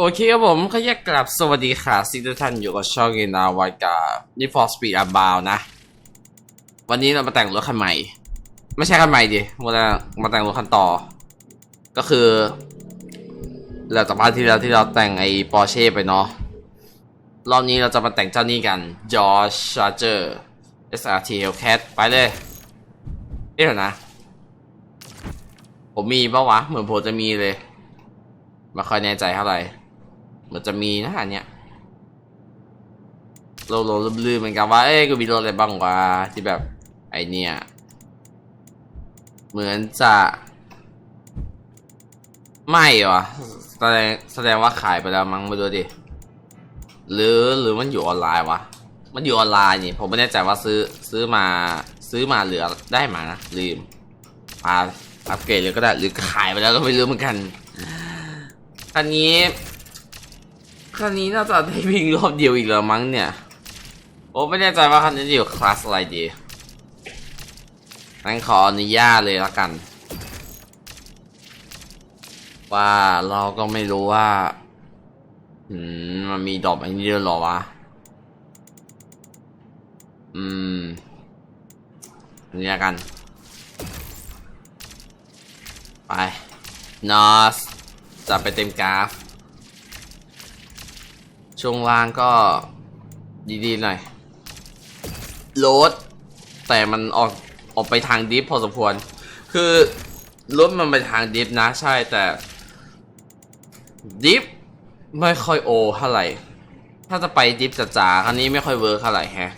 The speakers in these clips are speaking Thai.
โอเคครับผมขอแยกกลับสวัสดีค่ะซิทุกท่านอยู่กับช่องเกนาวายกับนี่ฟอร์สปีดอัพบาวนะ วันนี้เรามาแต่งรถคันใหม่ ไม่ใช่คันใหม่ดิมาแต่งมาแต่งรถคันต่อ ก็คือหลังจากบ้าที่แล้วที่เราแต่งไอ้ปอร์เช่ไปเนาะรอบนี้เราจะมาแต่งเจ้านี้กันจอร์ชาร์เจอร์ SRT Hellcat ไปเลยเอ๊ะเดี๋ยวนะ ผมมีปะวะ เหมือนผมจะมีเลยไม่ค่อยแน่ใจเท่าไหร่ มือนจะมีนะอันเนี้ยโลโลลืมๆเหมือนกันว่า เอ้ยกูมีรถอะไรบ้างวะที่แบบไอเนี่ย เหมือนจะไม่วะแสดงแสดงว่าขายไปแล้วมั้งม่รู้ดิ หรือหรือมันอยู่ออนไลน์วะ มันอยู่ออนไลน์นี่ ผมไม่แน่ใจว่าซื้อซื้อมาซื้อมาเหลือได้มานะลืมมาอัปเกรดเลยก็ได้หรือขายไปแล้วก็ไม่รู้เหมือนกันคันนี้ คันนี้น่าจะได้วิ่งรอบเดียวอีกแล้วมั้งเนี่ย โอ้ไม่แน่ใจว่าคันนี้จะอยู่คลาสอะไรดีงั้นขออนุญาตเลยละกัน ว่าเราก็ไม่รู้ว่าอืมมันมีดอปอันนี้ด้วยหรอวะ อืมอนนี้ละกัน ไป นอส จะไปเต็มกราฟ ช่วงล่างก็ดีๆหน่อยโหลดแต่มันออกออกไปทางดิฟพอสมควร คือรถมันไปทางดิฟนะใช่แต่ ดิฟไม่ค่อยโอเท่าไหร่ ถ้าจะไปดิฟจ๋าๆคันนี้ไม่ค่อยเวิร์คเท่าไหร่แฮะ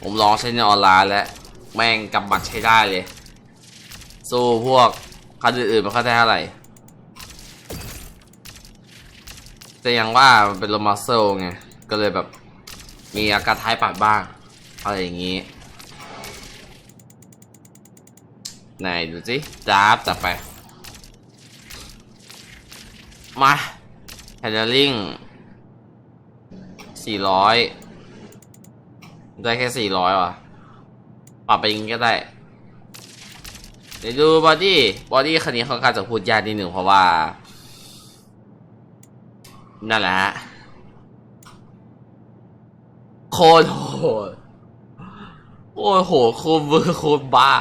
ผมลองใช้ในออนไลน์แล้ว แม่งกำบัดใช้ได้เลย สู้พวกคันอื่นๆไม่ค่อยได้เท่าไหร่ แต่ยังว่าเป็นโลมาเซลไง ก็เลยแบบ มีอาการท้ายปัดบ้าง อะไรอย่างนี้ไหนดูสิจ้าบจับไป มาแฮนด์ลิงสี่ร้อยได้แค่สี่ร้อยว่ะปรับไปย่างนี้ก็ได้เดี๋ยวดูบอดี้บอดี้คันนี้ค่อนข้างจะพูดยากนิดหนึ่งเพราะว่า นั่นแหละโคตรโหดโอ้โหโคตรเวอร์โคตรบ้า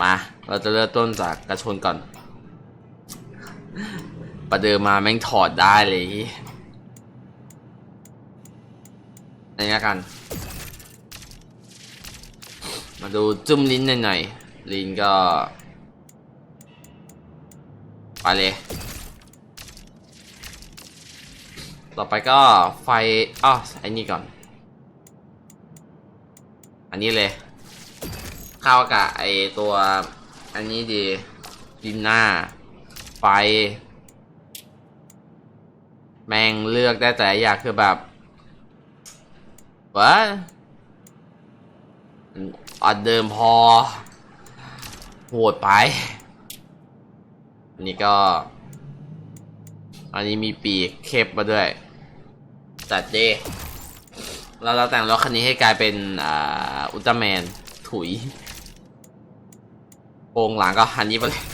มา เราจะเริ่มต้นจากกระชนก่อน ประเดิมมาแม่งถอดได้เลยอันนี้ละกัน มาดูจุ่มลิ้นหน่อยๆลิ้นก็ ไปเลย ต่อไปก็ไฟอ้อไอ้นี่ก่อน อันนี้เลยเข้ากับไอตัว อันนี้ดีดินหน้า ไฟ แมงเลือกได้แต่อยางคือแบบวะอันเดิมพอโหดไป อันนี้ก็ อันนี้มีปีกเคปมาด้วย จัดเด้แล้วเราแต่งรถคันนี้ให้กลายเป็นอ่าอุลตร้าแมนถุยโปรงหลังก็หันนี้ไปเลย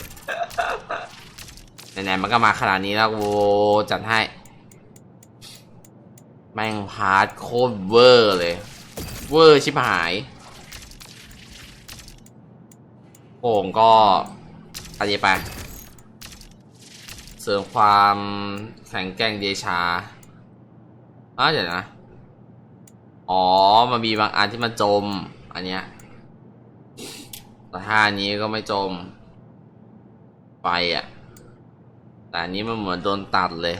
ไหนๆมันก็มาขนาดนี้แล้วโวจัดให้ แม่งพาร์ทโคตรเวอร์เลย เวอร์ชิบหายโป่งก็อันนี้ไป เสริมความแข็งแกร่งเดชา อ้าวเดี๋ยวนะ อ๋อ มันมีบางอันที่มันจม อันเนี้ยแต่ถ้าอันนี้ก็ไม่จมไปอะ แต่อันนี้มันเหมือนโดนตัดเลย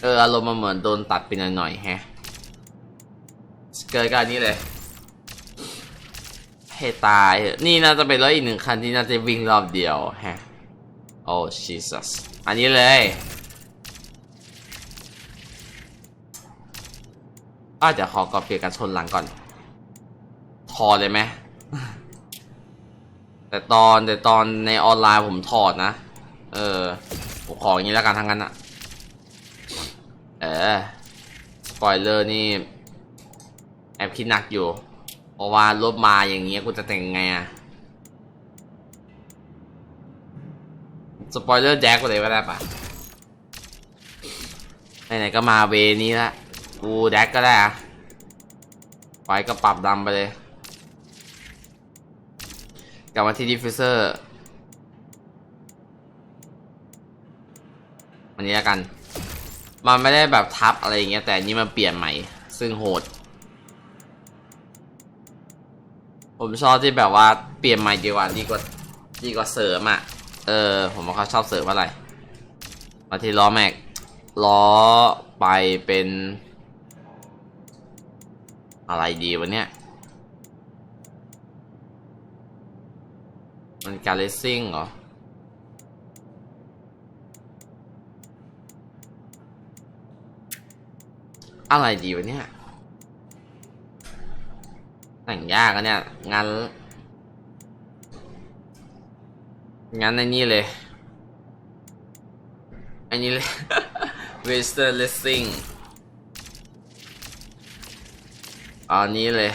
เอออารมณ์มันเหมือนโดนตัดไปหน่อยๆแฮะ เกิดการนี้เลยให้ตาย นี่น่าจะเป็นรถอีกหนึ่งคันที่น่าจะวิ่งรอบเดียว ฮะ โอ้ Jesus อันนี้เลย อาเดี๋ยวขอกอบเปลี่ยนกันชนหลังก่อน ถอดเลยไหม แต่ตอนแต่ตอนในออนไลน์ผมถอดนะ เออผมขออย่างนี้แล้วกันทั้งนั้นอะเออสปอยเลอร์นี่ แอบคิดหนักอยู่ เพราะว่ารถมาอย่างเงี้ยกูจะแต่งไงอะสปอยเลอร์แจ็คไปเลยก็ได้ปะไหนๆก็มาเวนี้ละ กูแดกก็ได้อะไฟก็ปรับดำไปเลย กลับมาที่ดิฟฟิวเซอร์อันนี้แล้วกัน มันไม่ได้แบบทับอะไรอย่างเงี้ยแต่อันนี้มันเปลี่ยนใหม่ ซึ่งโหด ผมชอบที่แบบว่าเปลี่ยนใหม่ดีกว่าดีกว่าดีกว่าเสริมอะ เออ ผมว่าเขาชอบเสริมอะไร มาที่ล้อแม็กล้อไปเป็น อะไรดีวะเนี่ย มันการเลสซิ่งเหรอ อะไรดีวะเนี่ย แต่งยากอะเนี่ย งั้น งั้นในนี่เลย อันนี้เลย Western Racing เอ อันนี้เลย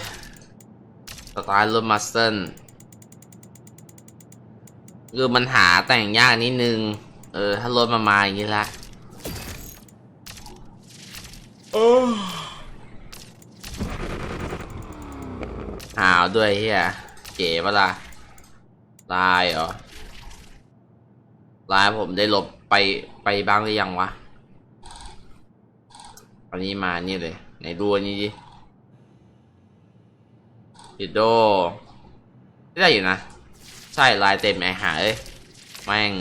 สไตล์รถมาสเตอร์คือมันหาแต่งยากนิดนึง เออ ถ้ารถมามาอย่างนี้ละหาวด้วยเฮียเก๋ปะล่ะลายเหรอลายผมได้ลบไปไปบ้างหรือยังวะ อันนี้มานี่เลย ไหนดูอันนี้ดิ ดิโดได้อยู่นะ ใช่ลายเต็มไอหาเอ้ยแม่ง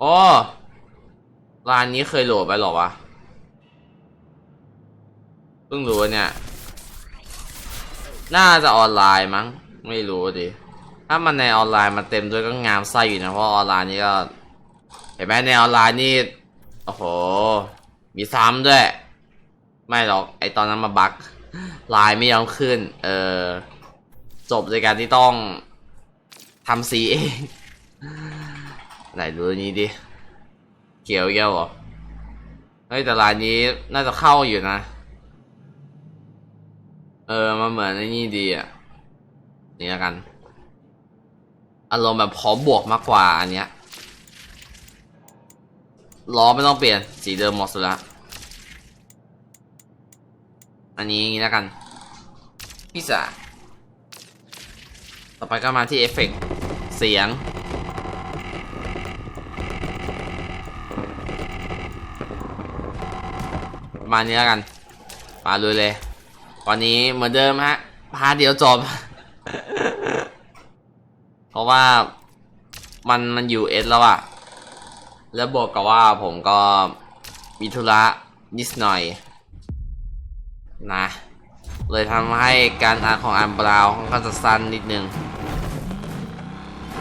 โอ้ลายนี้เคยโหลดไปหรอวะเพิ่งรู้เนี่ย น่าจะออนไลน์มั้ง ไม่รู้ดิ ถ้ามันในออนไลน์มันเต็มด้วยก็งามไส้อยู่นะ เพราะออนไลน์นี่ก็ เห็นไหมในออนไลน์นี่ โอ้โห มีซ้ำด้วย ไม่หรอก ไอตอนนั้นมาบั๊ก ไลน์ไม่ยอมขึ้น เออจบในการที่ต้องทำสีเอง ไหนดูนี้ดิ เกี่ยวเกี่ยวเหรอ เฮ้ยแต่ลายนี้น่าจะเข้าอยู่นะ เออมันเหมือนไอ้นี่ดีอะ นี่แล้วกัน อารมณ์แบบพร้อมบวกมากกว่าอันเนี้ยล้อไม่ต้องเปลี่ยนสีเดิมหมดสุดละ อันนี้อย่างนี้แล้วกัน พิซซ่า ต่อไปก็มาที่เอฟเฟกต์เสียง ประมาณนี้แล้วกันมาเลยเลย วันนี้เหมือนเดิมฮะ พาเดียวจบ เพราะว่ามันมันอยู่เอสแล้วอะแล้วบอกกับว่าผมก็มีธุระนิดหน่อย นะ เลยทำให้การอ่านของอันบราวค่อนข้างจะสั้นนิดนึง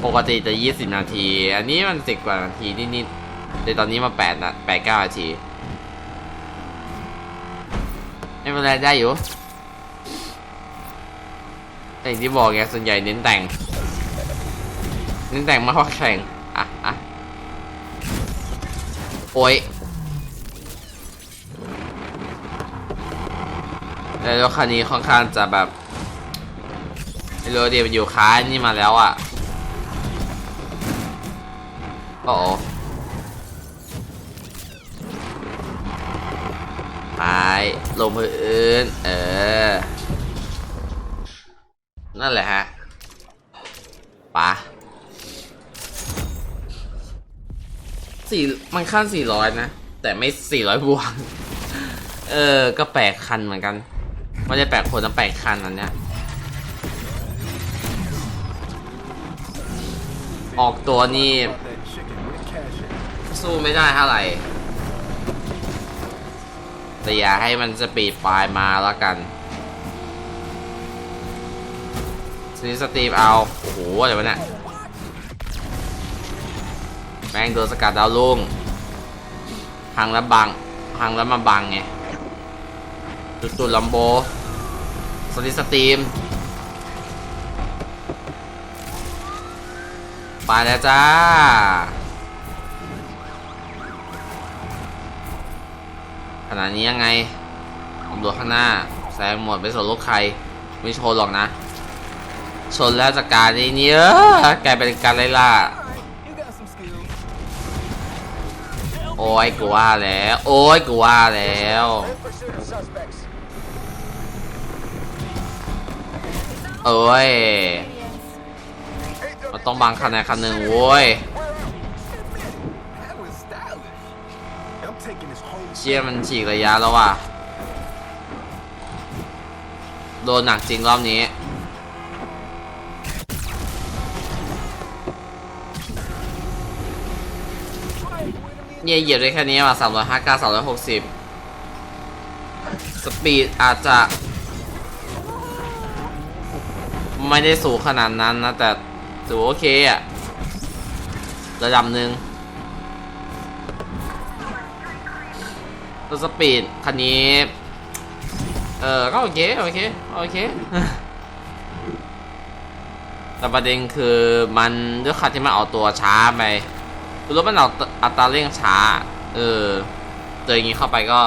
ปกติจะ 20 นาที อันนี้มัน10กว่านาทีนิดๆแต่ตอนนี้มา8นะ8 9 นาที ไม่เป็นไรได้อยู่ แต่อย่างที่บอกไงส่วนใหญ่เน้นแต่ง เน้นแต่งมากกว่าแข่ง อะอะโอ้ย แล้วรถคันนี้ค่อนข้างจะแบบไม่รู้ดิมันอยู่ค้านี่มาแล้วอะโอ้โหหายลงพื้นเออ นั่นแหละฮะปะสี่มันขั้นสี่ร้อยนะ แต่ไม่สี่ร้อยบวก เออ ก็แปลกคันเหมือนกัน ไม่ได้แปลกคนนะแปลกคันอันเนี้ยออกตัวนี่สู้ไม่ได้เท่าไหร่แต่อย่าให้มันสปีดปลายมาแล้วกันซีสตีฟเอา โอ้โหอะไรวะเนี่ยแม่งโดนสกัดดาวลุ่งพังแล้วบังพังแล้วมาบังไง จุดตุดลัมโบสตีสตีม ไปแล้วจ้า ขนาดนี้ยังไงตำรวจข้างหน้า แซงหมดไปสนรถใคร ไม่ชนหรอกนะ ชนแล้วจากการนี้เนี่ยกลายเป็นการไล่ล่าโอ้ยกูว่าแล้ว โอ้ยกูว่าแล้ว เอ้ยมันต้องบังคะแนนคันหนึ่งโว้ยเชี่ยมันฉีกระยะแล้วว่ะ โดนหนักจริงรอบนี้เนี่ยเหยียบได้แค่นี้ว่ะสามร้อยห้าเก้าสามร้อยหกสิบสปีดอาจจะ ไม่ได้สูงขนาดนั้นนะ แต่ถือโอเคอะระดับหนึ่งตัวสปีดคันนี้ เออก็โอเค โอเค โอเค แต่ประเด็นคือมันด้วยคันที่มันเอาตัวช้าไปรถมันเอาอัตราเร่งช้า เออ เจออย่างนี้เข้าไปก็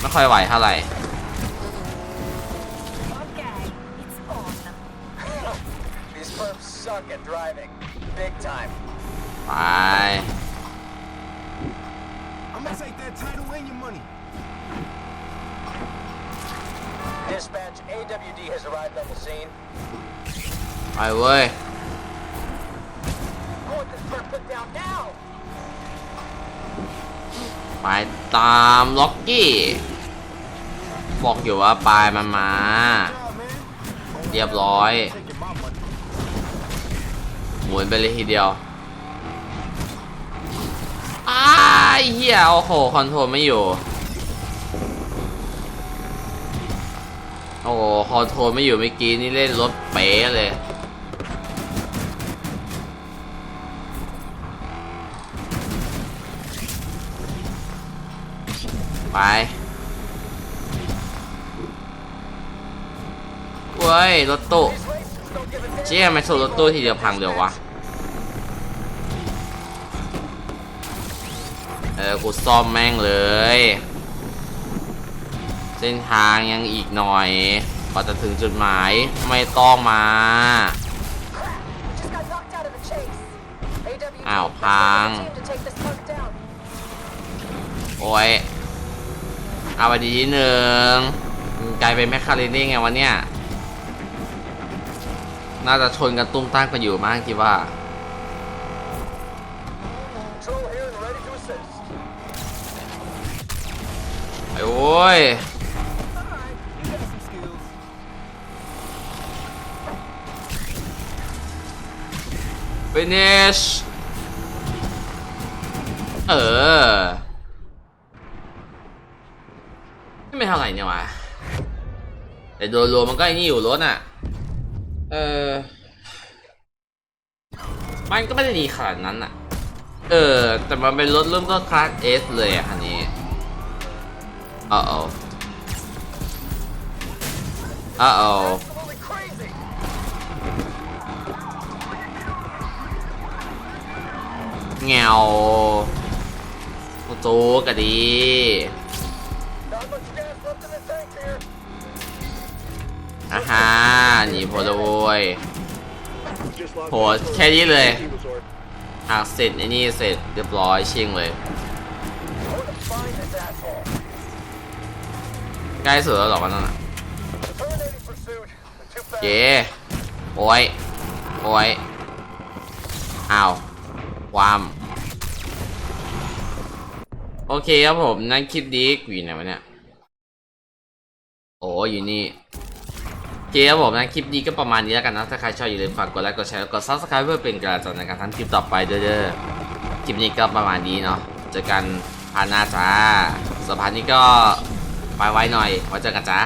ไม่ค่อยไหวเท่าไหร่ driving. Big time. ไป I'm gonna take that title and your money. Dispatch, AWD has arrived on the scene. ไปเว้ย I want this firm put down now. ไปตามล็อกกี้ บอกอยู่ว่าปลายมันมา Job, man. เรียบร้อย Taking my money. หมุนไปเลยทีเดียวอ้าเฮียโอ้โหคอนโทรลไม่อยู่ โอ้โหคอนโทรลไม่อยู่เมื่อกี้นี่เล่นรถเป๋เลยไปเว้ยรถตู้ เชี่ยไม่ชนรถตู้ทีเดียวพังเดียววะ เออ กูซ่อมแม่งเลย เส้นทางยังอีกหน่อยกว่าจะถึงจุดหมายไม่ต้องมา Just got knocked out of the chase. AWD, Ow, let's Pang. send a team to take this punk down. โอ้ย เอาไปดีที่หนึ่งกลายเป็นแมคคาเรนได้ไงวะเนี่ย น่าจะชนกันตุ้มตั้งกันอยู่มากคิดว่า ไอ้โว้ย Alright, you got some skills. finish เออ ไม่เท่าไหร่เนี่ยวะแต่โดยรวมมันก็ไอ้นี่อยู่รถอะ เออมันก็ไม่ได้ดีขนาดนั้นอะเออ แต่มันเป็นรถเริ่มต้นคลาส S เลยอะคันนี้อ้าวอ้าวอ้าว Absolutely crazy. เงาโจ๊กอะดี อ่าฮะหนีโพลโวยโหแค่นี้เลยหากเสร็จไอ้นี่เสร็จเรียบร้อยชิงเลยใกล้สุดแล้วหรอวะนั่นอะเย้โอ้ยโอ้ยอ้าวความโอเคครับผมนั่นคลิปดีอยู่ไหนวะเนี่ย โอ้อยู่นี่ เคครับผมนะคลิปนี้ก็ประมาณนี้แล้วกันนะ ถ้าใครชอบอย่าลืมฝากกดไลค์กดแชร์แล้วกด subscribe เพื่อเป็นกำลังใจในการทำคลิปต่อไปเด้อคลิปนี้ก็ประมาณนี้เนาะเจอกันพาร์ทหน้าจ้าสำหรับพาห์นี้ก็ไปไว้หน่อยไว้เจอกันจ้า